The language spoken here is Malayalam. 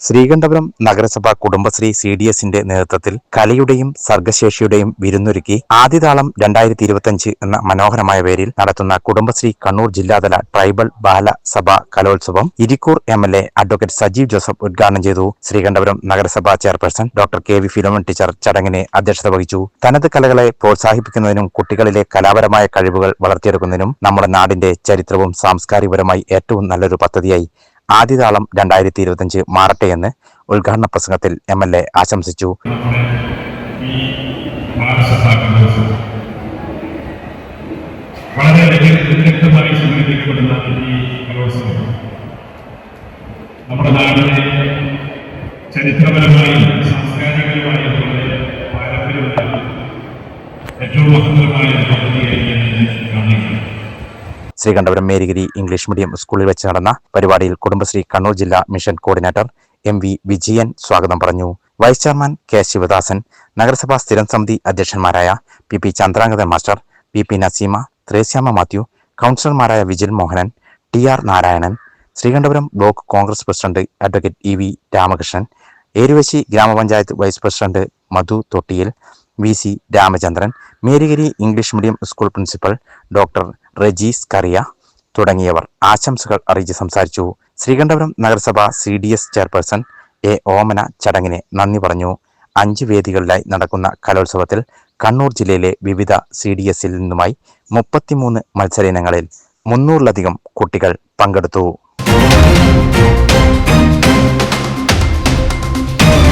ശ്രീകണ്ഠപുരം നഗരസഭ കുടുംബശ്രീ സി ഡി എസിന്റെ നേതൃത്വത്തിൽ കലയുടെയും സർഗശേഷിയുടെയും വിരുന്നൊരുക്കി ആദ്യതാളം രണ്ടായിരത്തി ഇരുപത്തിയഞ്ച് എന്ന മനോഹരമായ പേരിൽ നടത്തുന്ന കുടുംബശ്രീ കണ്ണൂർ ജില്ലാതല ട്രൈബൽ ബാല ബാലസഭ കലോത്സവം Irikkur M L A advocate Sajeev Joseph ഉദ്ഘാടനം ചെയ്തു ശ്രീകണ്ഠപുരം നഗരസഭാ chairperson doctor K V Philomen teacher ചടങ്ങിന് അധ്യക്ഷത വഹിച്ചു. തനത് കലകളെ പ്രോത്സാഹിപ്പിക്കുന്നതിനും കുട്ടികളിലെ കലാപരമായ കഴിവുകൾ വളർത്തിയെടുക്കുന്നതിനും നമ്മുടെ നാടിന്റെ ചരിത്രവും സാംസ്കാരികപരമായി ഏറ്റവും നല്ലൊരു പദ്ധതിയായി ആദ്യതാളം രണ്ടായിരത്തി ഇരുപത്തിയഞ്ച് മാറട്ടെ എന്ന് ഉദ്ഘാടന പ്രസംഗത്തിൽ എം എൽ എ ആശംസിച്ചു. നമ്മുടെ ചരിത്രപരമായും സാംസ്കാരികപരമായും വളരെ ഏറ്റവും മഹത്തരമായ ശ്രീകണ്ഠപുരം മേരിഗിരി ഇംഗ്ലീഷ് മീഡിയം സ്കൂളിൽ വെച്ച് നടന്ന പരിപാടിയിൽ കുടുംബശ്രീ കണ്ണൂർ ജില്ലാ mission coordinator M V Vijayan സ്വാഗതം പറഞ്ഞു. വൈസ് ചെയർമാൻ കെ ശിവദാസൻ നഗരസഭാ സ്ഥിരം സമിതി അധ്യക്ഷന്മാരായ P P Chandrangadan master P P Naseema Thresyamma Mathew കൗൺസിലർമാരായ Vijil Mohanan T R Narayanan Sreekandapuram block Congress president advocate E V Ramakrishnan Eruvessi ഗ്രാമപഞ്ചായത്ത് vice president Madhu Thottiyil V C Ramachandran Merigiri English medium school principal doctor Rejees Kariya തുടങ്ങിയവർ ആശംസകൾ അറിയിച്ച് സംസാരിച്ചു. ശ്രീകണ്ഠപുരം നഗരസഭ C D S chairperson A Omana ചടങ്ങിനെ നന്ദി പറഞ്ഞു. അഞ്ച് വേദികളിലായി നടക്കുന്ന കലോത്സവത്തിൽ കണ്ണൂർ ജില്ലയിലെ വിവിധ സി ഡി എസിൽ നിന്നുമായി മുപ്പത്തിമൂന്ന് മത്സര ഇനങ്ങളിൽ മുന്നൂറിലധികം കുട്ടികൾ പങ്കെടുത്തു.